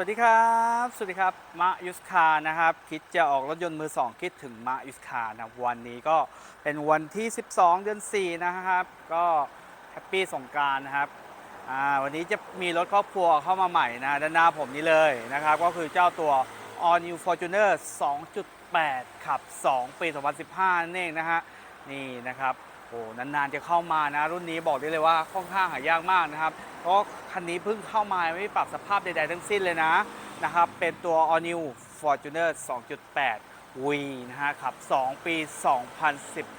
วัสดีครับ สวัสดีครับมายุสคานะครับ คิดจะออกรถยนต์มือ 2 คิดถึงมายุสคานะวันนี้ก็เป็นวันที่ 12 เดือน 4 นะครับ ก็แฮปปี้สงกรารนะครับอ่าวันนี้จะมีรถครอบครัวเข้ามาใหม่นะด้านหน้าผมนี่เลยนะครับ ก็คือเจ้าตัว All New Fortuner 2.8 ขับ 2 ปี 2015นั่นเองนะฮะนี่นะครับ โอ้นานๆจะเข้ามานะ รุ่นนี้บอกได้เลยว่าค่อนข้างหายากมากนะครับ เพราะคันนี้เพิ่งเข้ามาไม่ปรับสภาพใดๆทั้งสิ้นเลยนะนะครับ เป็นตัว All New Fortuner 2.8 V นะฮะขับ 2 ปี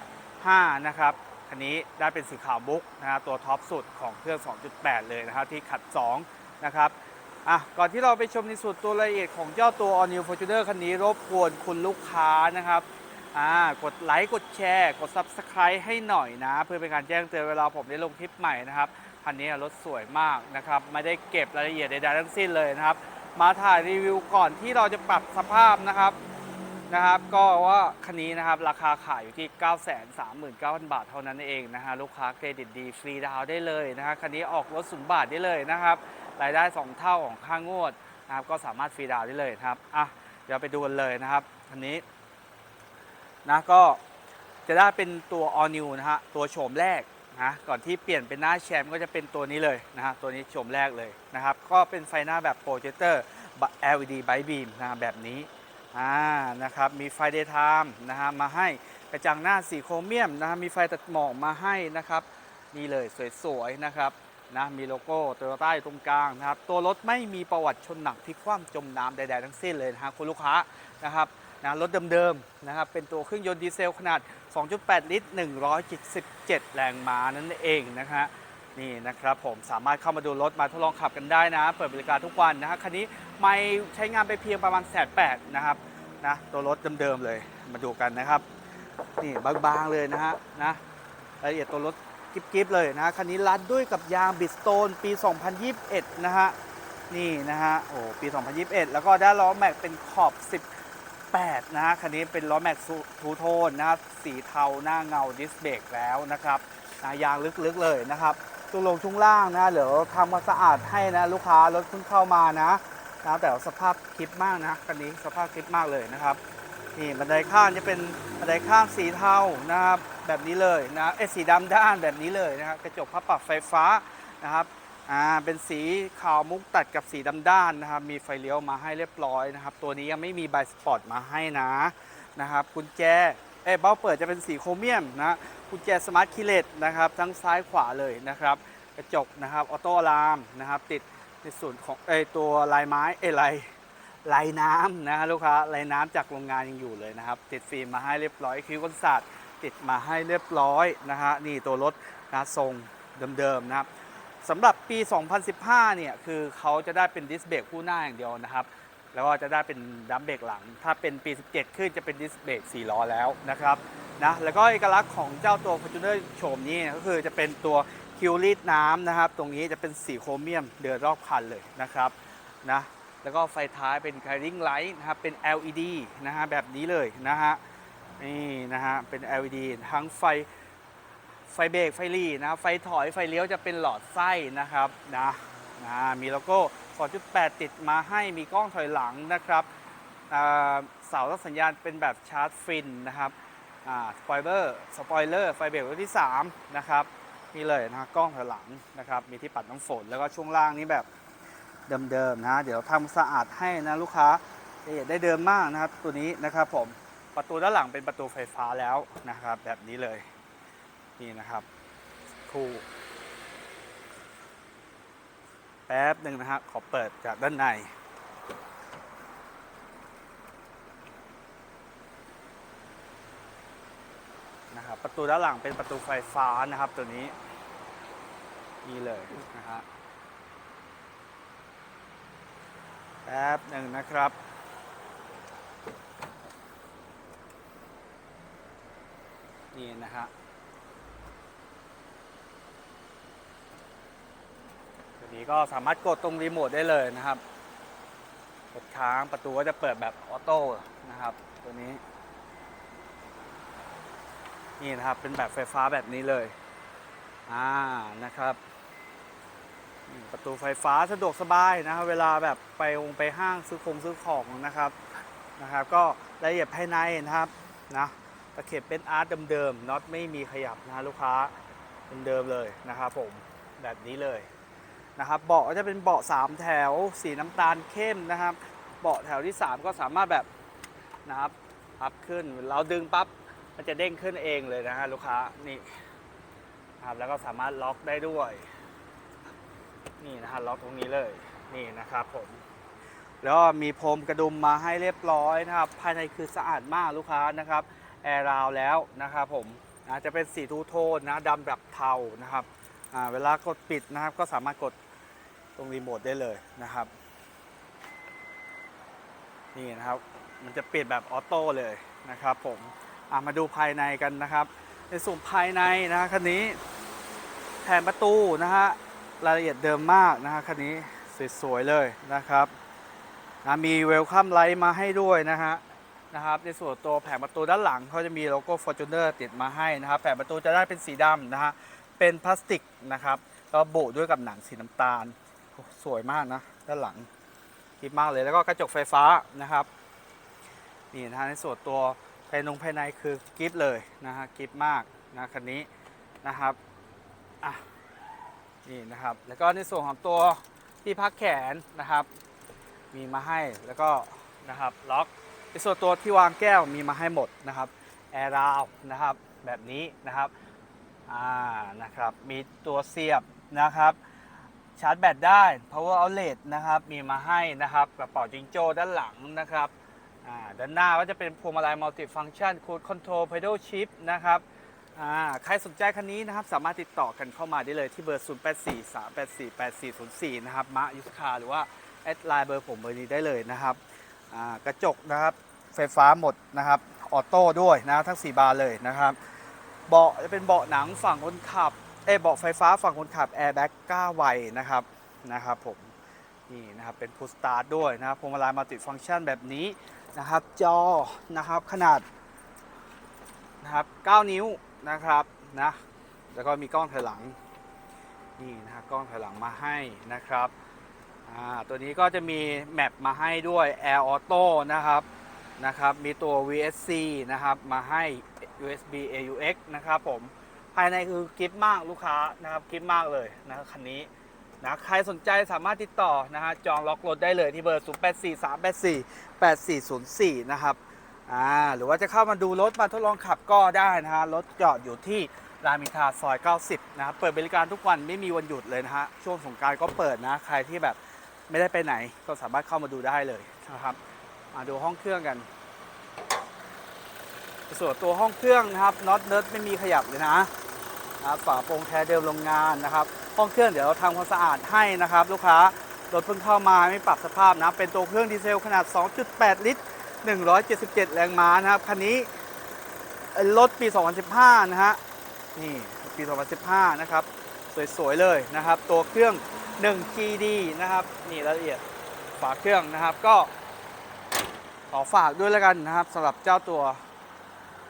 2015 นะครับคันนี้ได้เป็นสีขาวมุกนะฮะตัวท็อปสุดของเครื่อง 2.8 เลยนะครับที่ขัด 2 นะครับอะก่อนที่เราไปชมในส่วนตัวรายละเอียดของเจ้าตัว All New Fortuner คันนี้รบกวนคุณลูกค้านะครับ อ่ากดไลค์กดแชร์กด Subscribe ให้หน่อยนะ เพื่อเป็นการแจ้งเตือนเวลาผมได้ลงคลิปใหม่นะครับคันนี้รถสวยมากนะครับไม่ได้เก็บรายละเอียดใดๆทั้งสิ้นเลยนะครับ มาถ่ายรีวิวก่อนที่เราจะปรับสภาพนะครับนะครับก็ว่าคันนี้นะครับราคาขายอยู่ที่ 939,000 บาทเท่านั้นเองนะฮะลูกค้าเครดิตดีฟรีดาวได้เลยนะฮะคันนี้ออกรถศูนย์บาทได้เลยนะครับรายได้ 2 เท่าของค่างวดนะครับก็สามารถฟรีดาวได้เลยครับอะเดี๋ยวไปดูกันเลยนะครับคันนี้ นะก็จะได้เป็นตัว all new นะฮะตัวโฉมแรกนะก่อนที่เปลี่ยนเป็นหน้าแชมป์ก็จะเป็นตัวนี้เลยนะฮะตัวนี้โฉมแรกเลยนะครับ ก็เป็นไฟหน้าแบบโปรเจคเตอร์ LED Bright Beam นะฮะแบบนี้อ่านะครับมีไฟ daytime นะฮะมาให้กระจังหน้าสีโครเมียมนะฮะมีไฟตัดหมอกมาให้นะครับนี่เลยสวยๆนะครับนะมีโลโก้โตโยต้าอยู่ตรงกลางนะครับตัวรถไม่มีประวัติชนหนักที่คว่ำจมน้ำใดๆทั้งสิ้นเลยนะฮะคุณลูกค้านะครับ นะรถเดิมๆนะครับเป็นตัวเครื่องยนต์ดีเซลขนาด 2.8 ลิตร177แรงม้านั่นเองนะฮะนี่นะครับผมสามารถเข้ามาดูรถมาทดลองขับกันได้นะ เปิดบริการทุกวันนะฮะคันนี้ไม่ใช้งานไปเพียงประมาณแสนแปดนะครับนะตัวรถเดิมๆเลยมาดูกันนะครับ นี่บางๆเลยนะฮะนะรายละเอียดตัวรถกิ๊บๆเลยนะคันนี้รัดด้วยกับยางบิสโตนปี 2021 นะฮะนี่นะฮะโอ้ปี 2021 แล้วก็ด้านล้อแม็กเป็นขอบ 8 นะฮะคันนี้เป็นล้อแม็กซ์ทูโทนนะครับสีเทาหน้าเงาดิสเบรกแล้วนะครับนะยางลึกๆเลยนะครับช่วงลงช่วงล่างนะเดี๋ยวทำมาสะอาดให้นะลูกค้ารถเพิ่งเข้ามานะนะแต่สภาพคลิปมากนะคันนี้สภาพคลิปมากเลยนะครับนี่บันไดข้างจะเป็นบันไดข้างสีเทานะครับแบบนี้เลยนะเอสีดำด้านแบบนี้เลยนะครับกระจกพับปรับไฟฟ้านะครับ อ่าเป็นสีขาวมุกตัดกับสีดำด้านนะครับ มีไฟเลี้ยวมาให้เรียบร้อยนะครับ ตัวนี้ยังไม่มีใบสปอร์ตมาให้นะนะครับกุญแจเอ้เบ้าเปิดจะเป็นสีโครเมียมนะกุญแจสมาร์ทคีเลตนะครับทั้งซ้ายขวาเลยนะครับกระจกนะครับออโต้อะลามนะครับติดในส่วนของเอยตัวลายไม้เอยลายลายน้ำนะลูกค้าลายน้ำจากโรงงานยังอยู่เลยนะครับ ติดฟิล์มมาให้เรียบร้อยคิ้วกันศาสตร์ติดมาให้เรียบร้อยนะฮะนี่ตัวรถนะทรงเดิมๆนะครับ สำหรับปี 2015 เนี่ย คือเขาจะได้เป็นดิสเบรกคู่หน้าอย่างเดียวนะครับ แล้วก็จะได้เป็นดัมเบรกหลัง ถ้าเป็นปี 17 ขึ้นจะเป็นดิสเบรก4ล้อแล้วนะครับนะแล้วก็เอกลักษณ์ของเจ้าตัว Fortuner โฉมนี้ก็คือจะเป็นตัวคิวรีดน้ำนะครับ ตรงนี้จะเป็นสีโครเมียมเดินรอบคันเลยนะครับนะแล้วก็ไฟท้ายเป็น Guiding Light นะครับเป็น LED นะฮะแบบนี้เลยนะฮะนี่นะฮะเป็น LED ทั้งไฟ ไฟเบรกไฟลีนะไฟถอยไฟเลี้ยวจะเป็นหลอดไส้นะครับนะนะมีโลโก้ 2.8 ติดมาให้มีกล้องถอยหลังนะครับเสารับสัญญาณเป็นแบบชาร์จฟินนะครับอ่าสปอยเลอร์สปอยเลอร์ไฟเบรกรุ่นที่ 3 นะครับนี่เลยนะฮะกล้องถอยหลังนะครับ มีที่ปัดน้ำฝนแล้วก็ช่วงล่างนี้แบบเดิมๆนะ เดี๋ยวทำสะอาดให้นะลูกค้าละเอียดได้เดิมมากนะครับ ตัวนี้นะครับผมประตูด้านหลังเป็นประตูไฟฟ้าแล้วนะครับ แบบนี้เลย นี่นะครับ คู่แป๊บหนึ่งนะฮะขอเปิดจากด้านใน นะครับ ประตูด้านหลังเป็นประตูไฟฟ้านะครับตัวนี้ นี่เลยนะฮะแป๊บหนึ่งนะครับนี่นะฮะตัว นี้ก็สามารถกดตรงรีโมทได้เลยนะครับ กดค้างประตูก็จะเปิดแบบออโต้นะครับ ตัวนี้ นี่นะครับเป็นแบบไฟฟ้าแบบนี้เลย อ่านะครับ ประตูไฟฟ้าสะดวกสบายนะครับ เวลาแบบไปองไปห้างซื้อคงซื้อของนะครับนะครับ ก็รายละเอียดภายในนะครับนะตะเข็บเป็นอาร์ตเดิมๆน็อตไม่มีขยับนะฮะลูกค้าเดิมๆเลยนะครับผมแบบนี้เลย นะครับเบาะก็จะเป็นเบาะสามแถว สีน้ำตาลเข้มนะครับ เบาะแถวที่ 3 ก็สามารถแบบนะครับพับขึ้นเราดึงปั๊บมันจะเด้งขึ้นเองเลยนะฮะลูกค้านี่นะครับแล้วก็สามารถล็อกได้ด้วย นี่นะฮะล็อกตรงนี้เลยนี่นะครับผมแล้วมีพรมกระดุมมาให้เรียบร้อยนะครับ ภายในคือสะอาดมากลูกค้านะครับแอร์ราวแล้วนะครับผมนะจะเป็นสีทูโทนนะดำแบบเทานะครับเวลากดปิดนะครับก็สามารถกด ตรงรีโมทได้เลยนะครับ นี่นะครับ มันจะปิดแบบออโต้เลยนะครับ ผมมาดูภายในกันนะครับ ในส่วนภายในนะคันนี้แผงประตูนะฮะรายละเอียดเดิมมากนะฮะคันนี้สวยๆเลยนะครับนะมีเวลคัมไลท์มาให้ด้วยนะฮะนะครับในส่วนตัวแผงประตูด้านหลังเขาจะมีโลโก้ Fortuner ติดมาให้นะครับแผงประตูจะได้เป็นสีดำนะฮะเป็นพลาสติกนะครับแล้วโบด้วยกับหนังสีน้ำตาล สวยมากนะ ด้านหลังคิดมากเลยแล้วก็กระจกไฟฟ้านะครับ นี่นะฮะในส่วนตัวภายนงภายในคือกิฟเลยนะฮะกิฟมากนะคันนี้นะครับอะนี่นะครับ แล้วก็ในส่วนของตัวที่พักแขนนะครับ มีมาให้แล้วก็นะครับล็อกในส่วนตัวที่วางแก้วมีมาให้หมดนะครับแอร์ราวนะครับแบบนี้นะครับอ่านะครับมีตัวเสียบนะครับ ชาร์จแบตได้ power outlet นะครับมีมาให้นะครับกระเป๋าจิงโจ้ด้านหลังนะครับด้านหน้าก็จะเป็นพวงมาลัย multi function cruise control pedal shift นะครับใครสนใจคันนี้นะครับสามารถติดต่อกันเข้ามาได้เลยที่เบอร์ 0843848404 นะครับมะยุสคาหรือว่า แอดไลน์เบอร์ผมเบอร์นี้ได้เลยนะครับกระจกนะครับไฟฟ้าหมดนะครับออโต้ด้วยนะครับทั้ง 4 บานเลยนะครับ เบาะจะเป็นเบาะหนังฝั่งคนขับ เอเบาะไฟฟ้าฝั่งคนขับแอร์แบ็ก9วัยนะครับนะครับผมนี่นะครับเป็นพุสตาร์ด้วยนะครับพวงมาลัยมัลติฟังก์ชันแบบนี้นะครับ จอนะครับขนาดนะครับ 9 นิ้วนะครับนะแล้วก็มีกล้องถอยหลังนี่นะครับกล้องถอยหลังมาให้นะครับอ่าตัวนี้ก็จะมีแมปมาให้ด้วย Air Auto นะครับนะครับ มีตัว VSC นะครับมาให้ USB AUX นะครับผม ภายในคือกิฟต์มากลูกค้านะครับกิฟต์มากเลยนะครับคันนี้นะใครสนใจสามารถติดต่อนะฮะจองล็อกรถได้เลยที่เบอร์ 0 8 4 3 8 4 8 4 0 4 นะครับอ่าหรือว่าจะเข้ามาดูรถมาทดลองขับก็ได้นะฮะรถจอดอยู่ที่รามอินทราซอย 90 นะครับเปิดบริการทุกวันไม่มีวันหยุดเลยนะฮะช่วงสงการก็เปิดนะใครที่แบบไม่ได้ไปไหนก็สามารถเข้ามาดูได้เลยนะครับมาดูห้องเครื่องกัน ส่วนตัวห้องเครื่องนะครับน็อตเนิร์ดไม่มีขยับเลยนะ นะครับฝาโปร่งแท้เดิมโรงงานนะครับ ห้องเครื่องเดี๋ยวเราทำความสะอาดให้นะครับ ลูกค้ารถเพิ่งเข้ามาไม่ปรับสภาพนะ เป็นตัวเครื่องดีเซลขนาด 2.8 ลิตร 177 แรงม้านะครับ คันนี้รถปี 2015 นะฮะ นี่ปี 2015 นะครับ สวย ๆ เลยนะครับ ตัวเครื่อง 1 GD นะครับ นี่รายละเอียดฝาเครื่องนะครับ ก็ขอฝากด้วยแล้วกันนะครับสำหรับเจ้าตัว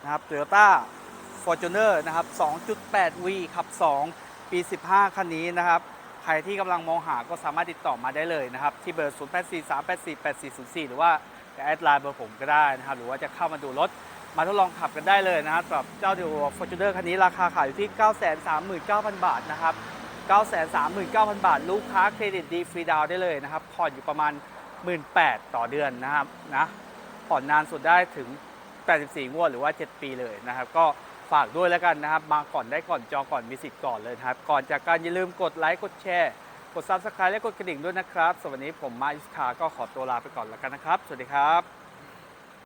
นะครับ Toyota Fortuner นะครับ 2.8V ขับ 2 ปี 15 คันนี้นะครับ ใครที่กำลังมองหาก็สามารถติดต่อมาได้เลยนะครับ ที่เบอร์ 0843848404 หรือว่าจะแอดไลน์เบอร์ผมก็ได้นะครับ หรือว่าจะเข้ามาดูรถ มาทดลองขับกันได้เลยนะครับสำหรับเจ้า Fortuner คันนี้ราคาขายอยู่ที่ 939,000 บาทนะครับ 939,000 บาท ลูกค้าเครดิตดีฟรีดาวได้เลยนะครับ ผ่อนอยู่ประมาณ 18,000ต่อเดือนนะครับนะ ผ่อนนานสุดได้ถึง 84 งวดหรือว่า 7 ปีเลยนะครับ ก็ ฝากด้วยแล้วกันนะครับ มาก่อนได้ก่อนจองก่อนมีสิทธิ์ก่อนเลยครับ ก่อนจากการอย่าลืมกดไลค์กดแชร์กด Subscribe และกดกระดิ่งด้วยนะครับสวัสดีผมมาอิสคาก็ขอตัวลาไปก่อนแล้วกันนะครับ สวัสดีครับ